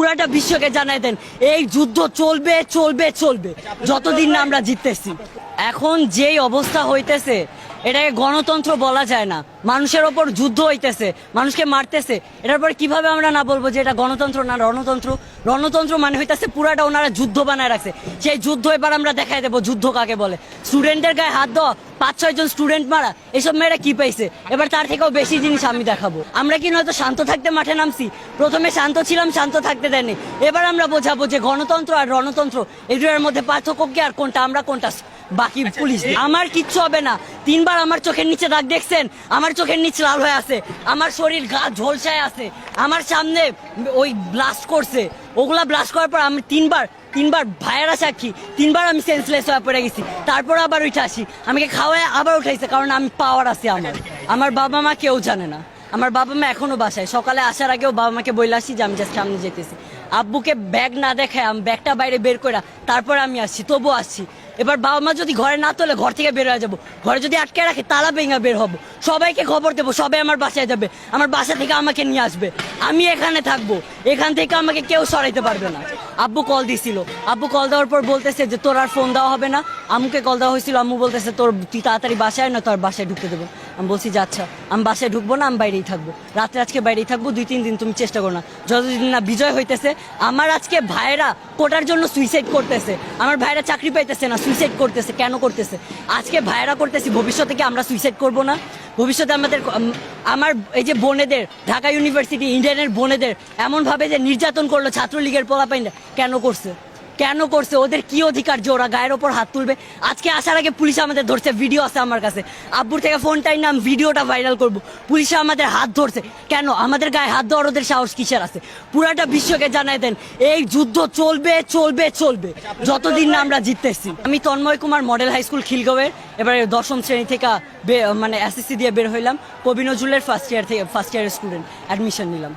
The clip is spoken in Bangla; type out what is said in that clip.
পুরাটা বিশ্বকে জানাই দেন। এই যুদ্ধ চলবে চলবে চলবে। যতদিন না আমরা জিততেছি। এখন যেই অবস্থা হইতেছে এটাকে গণতন্ত্র বলা যায় না। মানুষের ওপর যুদ্ধ হইতেছে মানুষকে মারতেছে। এটার পর কীভাবে আমরা না বলব যে এটা গণতন্ত্র না রণতন্ত্র? রণতন্ত্র মানে হইতেছে পুরাটা ওনারা যুদ্ধ বানায় রাখছে। সেই যুদ্ধ এবার আমরা দেখাই দেবো যুদ্ধ কাকে বলে। স্টুডেন্টের গায়ে হাত দেওয়া পাঁচ ছয় জন স্টুডেন্ট মারা এসব মেয়েরা কি পাইছে? এবার তার থেকেও বেশি জিনিস আমি দেখাবো। আমরা কি নয়তো শান্ত থাকতে মাঠে নামছি? প্রথমে শান্ত ছিলাম শান্ত থাকতে দেয়নি এবার আমরা বোঝাবো যে গণতন্ত্র আর রণতন্ত্র এই দুটার মধ্যে পার্থক্য কি আর কোনটা? আমরা কোনটা বাকি পুলিশ আমার কিচ্ছু হবে না। তিনবার আমার চোখের নিচে দাগ দেখছেন? আমার চোখের নিচে লাল হয়ে আছে। আমার শরীর গা ঝলসায় আছে। আমার সামনে ওই ব্লাস্ট করছে। ওগুলা ব্লাস্ট করার পর আমি তিনবার তিনবার ভাইয়েরা সাক্ষী তিনবার আমি সেন্সলেস হয়ে পড়ে গেছি। তারপর আবার উঠে আসি। আমাকে খাওয়ায় আবার উঠাইছে কারণ আমি পাওয়ার আছে আমার। আমার বাবা মা কেউ জানে না। আমার বাবা মা এখনও বাসায়। সকালে আসার আগেও বাবা মাকে বলে আসি যে আমি জাস্ট সামনে যেতেছি। আব্বুকে ব্যাগ না দেখায় আমি ব্যাগটা বাইরে বের করে তারপর আমি আসছি তবু আসছি এবার বাবা মা যদি ঘরে না তোলে, ঘর থেকে বের হয়ে যাব। ঘরে যদি আটকে রাখে, তালা ভেঙে বের হব। সবাইকে খবর দেবো, সবাই আমার বাসায় যাবে। আমার বাসা থেকে আমাকে নিয়ে আসবে। আমি এখানে থাকব। এখান থেকে আমাকে কেউ সরাইতে পারবে না। আব্বু কল দিছিল। আব্বু কল দেওয়ার পর বলতেছে যে, তোর আর ফোন দেওয়া হবে না। আম্মুকে কল দেওয়া হয়েছিল। আম্মু বলতেছে, তোর তুই তাড়াতাড়ি বাসায় না তোর বাসায় ঢুকতে দেবো আমি বলছি যে আচ্ছা আমি বাসায় ঢুকবো না, আমি বাইরেই থাকব। রাত্রে আজকে বাইরেই থাকব, দুই, তিন দিন তুমি চেষ্টা করো না। যতদিন না বিজয় হইতেছে, আমার আজকে ভাইরা কোটার জন্য সুইসাইড করতেছে। আমার ভাইরা চাকরি পাইতেছে না সুইসাইড করতেছে, কেন করতেছে? আজকে ভাইরা করতেছি, ভবিষ্যতে কি আমরা সুইসাইড করব না? ভবিষ্যতে আমাদের আমার এই যে বোনেদের, ঢাকা ইউনিভার্সিটি ইন্ডিয়ানের বোনেদের, এমনভাবে যে নির্যাতন করল ছাত্রলীগের পোলাপাইনরা, কেন করছে? কেন করছে? ওদের কি অধিকার যে ওরা গায়ের ওপর হাত তুলবে? আজকে আসার আগে পুলিশ আমাদের ধরছে, ভিডিও আছে আমার কাছে। আব্বুর থেকে ফোনটাই নাম ভিডিওটা ভাইরাল করব। পুলিশে আমাদের হাত ধরছে। কেন? আমাদের গায়ে হাত দেওয়ার ওদের সাহস কিসের আছে? পুরাটা বিশ্বকে জানাই দেন, এই যুদ্ধ চলবে চলবে চলবে। যতদিন না আমরা জিততেছি আমি Tanmoy Kumar model high school খিলগাঁওয়ের এবারে দশম শ্রেণি থেকে মানে এসএসসি দিয়ে বের হইলাম। কবি নজরুলের ফার্স্ট ইয়ার থেকে ফার্স্ট ইয়ারের স্টুডেন্ট অ্যাডমিশন নিলাম।